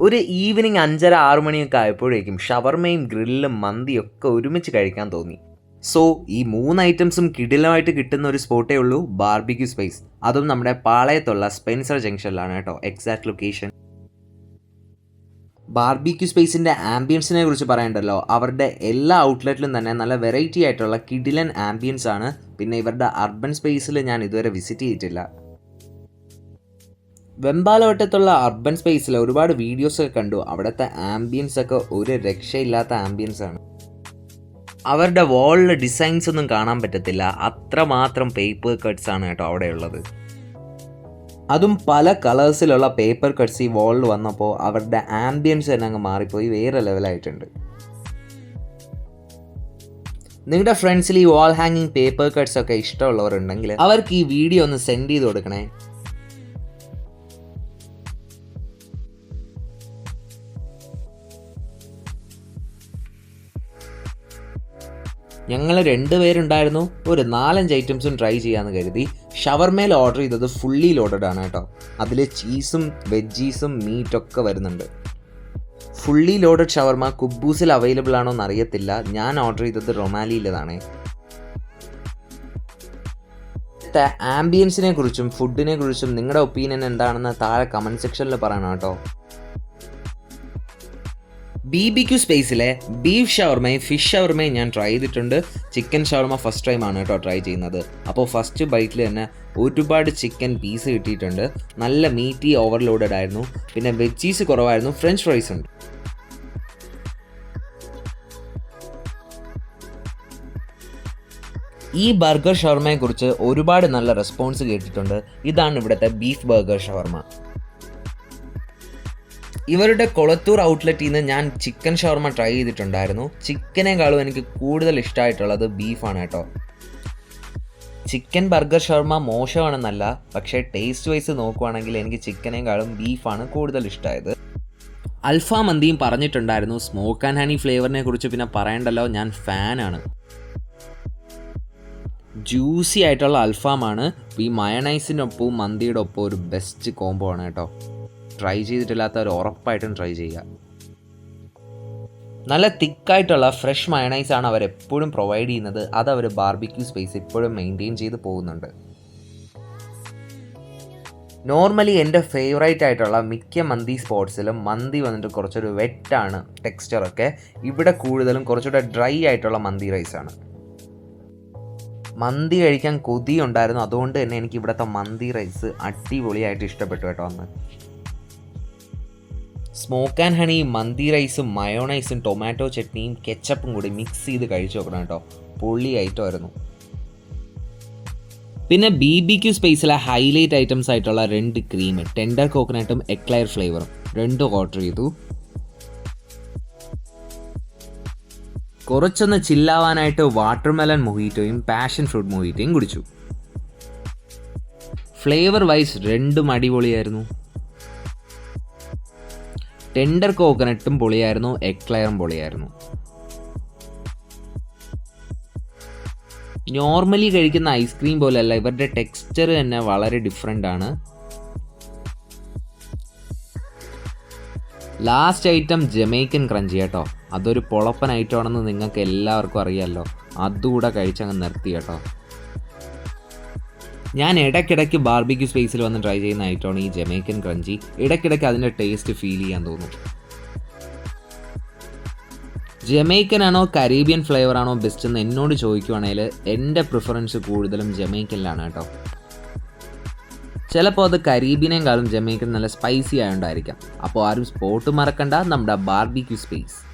ഒരു ഈവനിങ് അഞ്ചര ആറു മണിയൊക്കെ ആയപ്പോഴേക്കും ഷവർമയും ഗ്രില്ലും മന്തിയൊക്കെ ഒരുമിച്ച് കഴിക്കാൻ തോന്നി. സോ ഈ മൂന്ന് ഐറ്റംസും കിടിലമായിട്ട് കിട്ടുന്ന ഒരു സ്പോട്ടേ ഉള്ളൂ ബാർബിക്യൂ സ്പേസ് അതും നമ്മുടെ പാളയത്തുള്ള സ്പെൻസർ ജംഗ്ഷനിലാണ് കേട്ടോ എക്സാക്ട് ലൊക്കേഷൻ ബാർബിക്യൂ സ്പേസിന്റെ ആംബിയൻസിനെ കുറിച്ച് പറയണ്ടല്ലോ. അവരുടെ എല്ലാ ഔട്ട്ലെറ്റിലും തന്നെ നല്ല വെറൈറ്റി ആയിട്ടുള്ള കിഡിലൻ ആംബിയൻസ് ആണ്. പിന്നെ ഇവരുടെ അർബൻ സ്പേസിൽ ഞാൻ ഇതുവരെ വിസിറ്റ് ചെയ്തിട്ടില്ല. വെമ്പാലവട്ടത്തുള്ള അർബൻ സ്പേസിൽ ഒരുപാട് വീഡിയോസ് ഒക്കെ കണ്ടു. അവിടുത്തെ ആംബിയൻസ് ഒക്കെ ഒരു രക്ഷയില്ലാത്ത ആംബിയൻസ് ആണ്. അവരുടെ വാളിലെ ഡിസൈൻസ് ഒന്നും കാണാൻ പറ്റത്തില്ല. അത്രമാത്രം പേപ്പർ കട്ട്സ് ആണ് കേട്ടോ അവിടെയുള്ളത്. അതും പല കളേഴ്സിലുള്ള പേപ്പർ കട്ട്സ് ഈ വാളിൽ വന്നപ്പോൾ അവരുടെ ആംബിയൻസ് തന്നെ അങ്ങ് മാറിപ്പോയി. വേറെ ലെവലായിട്ടുണ്ട് നിങ്ങളുടെ ഫ്രണ്ട്സിൽ ഈ വാൾ ഹാങ്ങിങ് പേപ്പർ കട്ട്സ് ഒക്കെ ഇഷ്ടമുള്ളവരുണ്ടെങ്കിൽ അവർക്ക് ഈ വീഡിയോ ഒന്ന് സെൻഡ് ചെയ്ത് കൊടുക്കണേ. ഞങ്ങൾ രണ്ടുപേരുണ്ടായിരുന്നു ഒരു നാലഞ്ച് ഐറ്റംസും ട്രൈ ചെയ്യാമെന്ന് കരുതി. ഷവർമേൽ ഓർഡർ ചെയ്തത് ഫുള്ളി ലോഡഡ് ആണ് കേട്ടോ. അതിൽ ചീസും വെജീസും മീറ്റൊക്കെ വരുന്നുണ്ട്. ഫുള്ളി ലോഡഡ് ഷവർമ കുബൂസിൽ അവൈലബിൾ ആണോ എന്ന് അറിയത്തില്ല. ഞാൻ ഓർഡർ ചെയ്തത് റൊമാലിയിലതാണ്. ആംബിയൻസിനെ കുറിച്ചും ഫുഡിനെ കുറിച്ചും നിങ്ങളുടെ ഒപ്പീനിയൻ എന്താണെന്ന് താഴെ കമന്റ് സെക്ഷനിൽ പറയണം കേട്ടോ. ബി ബി ക്യു സ്പേസിലെ ബീഫ് ഷവർമയും ഫിഷ് ഷവർമയും ഞാൻ ട്രൈ ചെയ്തിട്ടുണ്ട്. ചിക്കൻ ഷവർമ ഫസ്റ്റ് ടൈം ആണ് കേട്ടോ ട്രൈ ചെയ്യുന്നത്. അപ്പോൾ ഫസ്റ്റ് ബൈറ്റിൽ തന്നെ ഒരുപാട് ചിക്കൻ പീസ് കിട്ടിയിട്ടുണ്ട്. നല്ല മീറ്റി ഓവർലോഡഡ് ആയിരുന്നു. പിന്നെ വെജീസ് കുറവായിരുന്നു. ഫ്രഞ്ച് ഫ്രൈസ് ഉണ്ട്. ഈ ബർഗർ ഷവർമയെക്കുറിച്ച് ഒരുപാട് നല്ല റെസ്പോൺസ് കേട്ടിട്ടുണ്ട്. ഇതാണ് ഇവിടുത്തെ ബീഫ് ബർഗർ ഷവർമ ഇവരുടെ കൊളത്തൂർ ഔട്ട്ലെറ്റിൽ നിന്ന് ഞാൻ ചിക്കൻ ഷവർമ ട്രൈ ചെയ്തിട്ടുണ്ടായിരുന്നു. ചിക്കനേക്കാളും എനിക്ക് കൂടുതൽ ഇഷ്ടമായിട്ടുള്ളത് ബീഫാണ് കേട്ടോ. ചിക്കൻ ബർഗർ ഷവർമ മോശമാണെന്നല്ല പക്ഷേ ടേസ്റ്റ് വൈസ് നോക്കുവാണെങ്കിൽ എനിക്ക് ചിക്കനേക്കാളും ബീഫാണ് കൂടുതൽ ഇഷ്ടമായത് അൽഫാ മന്തിയും പറഞ്ഞിട്ടുണ്ടായിരുന്നു സ്മോക്ക് ആൻഡ് ഹണി ഫ്ലേവറിനെ കുറിച്ച് പിന്നെ പറയണ്ടല്ലോ ഞാൻ ഫാനാണ് ജ്യൂസി ആയിട്ടുള്ള അൽഫാമാണ് ഈ മയണൈസിനൊപ്പവും മന്തിയുടെ ഒപ്പം ഒരു ബെസ്റ്റ് കോംബോ ആണ് കേട്ടോ. ട്രൈ ചെയ്തിട്ടില്ലാത്തവർ ഉറപ്പായിട്ടും ട്രൈ ചെയ്യുക. നല്ല തിക്കായിട്ടുള്ള ഫ്രഷ് മയണൈസ് ആണ് അവർ എപ്പോഴും പ്രൊവൈഡ് ചെയ്യുന്നത്. അത് അവർ ബാർബിക്യൂ സ്പേസ് ഇപ്പോഴും മെയിന്റെയിൻ ചെയ്ത് പോകുന്നുണ്ട്. നോർമലി എന്റെ ഫേവറേറ്റ് ആയിട്ടുള്ള മിക്ക മന്തി സ്പോട്സിലും മന്തി വന്നിട്ട് കുറച്ചൊരു വെറ്റാണ് ടെക്സ്ചറൊക്കെ ഇവിടെ കൂടുതലും കുറച്ചുകൂടെ ഡ്രൈ ആയിട്ടുള്ള മന്തി റൈസാണ് മന്തി കഴിക്കാൻ കൊതിയുണ്ടായിരുന്നു അതുകൊണ്ട് തന്നെ എനിക്ക് ഇവിടുത്തെ മന്തി റൈസ് അടിപൊളിയായിട്ട് ഇഷ്ടപ്പെട്ടു കേട്ടോ അന്ന്. സ്മോക്ക് ആൻഡ് ഹണി മന്തി റൈസും മയോണൈസും ടൊമാറ്റോ ചട്നിയും കെച്ചപ്പും കൂടി മിക്സ് ചെയ്ത് കഴിച്ചു നോക്കണം കേട്ടോ. പൊള്ളി ഐറ്റമായിരുന്നു പിന്നെ ബി ബി ക്യു സ്പേസിലെ ഹൈലൈറ്റ് ഐറ്റംസ് ആയിട്ടുള്ള രണ്ട് ക്രീം ടെൻഡർ കോക്കനട്ടും എക്ലയർ ഫ്ലേവറും രണ്ടും ഓർഡർ ചെയ്തു. കുറച്ചൊന്ന് ചില്ലാവാനായിട്ട് വാട്ടർമെലൺ മൊഹീറ്റോയും പാഷൻ ഫ്രൂട്ട് മൊഹീറ്റോയും കുടിച്ചു. ഫ്ലേവർ വൈസ് രണ്ടും അടിപൊളിയായിരുന്നു. ടെൻഡർ കോക്കനട്ടും പൊളിയായിരുന്നു എക്ലയറും പൊളിയായിരുന്നു. നോർമലി കഴിക്കുന്ന ഐസ്ക്രീം പോലെയല്ല ഇവരുടെ ടെക്സ്ചർ തന്നെ വളരെ ഡിഫറെന്റ് ആണ്. ലാസ്റ്റ് ഐറ്റം ജമൈക്കൻ ക്രഞ്ചി കേട്ടോ. അതൊരു പൊളപ്പൻ ഐറ്റം ആണെന്ന് നിങ്ങൾക്ക് എല്ലാവർക്കും അറിയാമല്ലോ അതുകൂടെ കഴിച്ചങ്ങ് നിർത്തി കേട്ടോ. ഞാൻ ഇടയ്ക്കിടയ്ക്ക് ബാർബിക്യൂ സ്പേസിൽ വന്ന് ട്രൈ ചെയ്യുന്ന ഐറ്റമാണ് ഈ ജമൈക്കൻ ക്രഞ്ചി ഇടയ്ക്കിടയ്ക്ക് അതിന്റെ ടേസ്റ്റ് ഫീൽ ചെയ്യാൻ തോന്നും. ജമൈക്കൻ ആണോ കരീബിയൻ ഫ്ലേവർ ആണോ ബെസ്റ്റ് എന്ന് എന്നോട് ചോദിക്കുവാണെങ്കിൽ എന്റെ പ്രിഫറൻസ് കൂടുതലും ജമൈക്കനിലാണ് കേട്ടോ. ചിലപ്പോൾ അത് കരീബിനേക്കാളും ജമൈക്കൻ നല്ല സ്പൈസി ആയതുകൊണ്ടായിരിക്കാം അപ്പോൾ ആരും സ്പോട്ട് മറക്കണ്ട നമ്മുടെ ബാർബിക്യൂ സ്പേസ്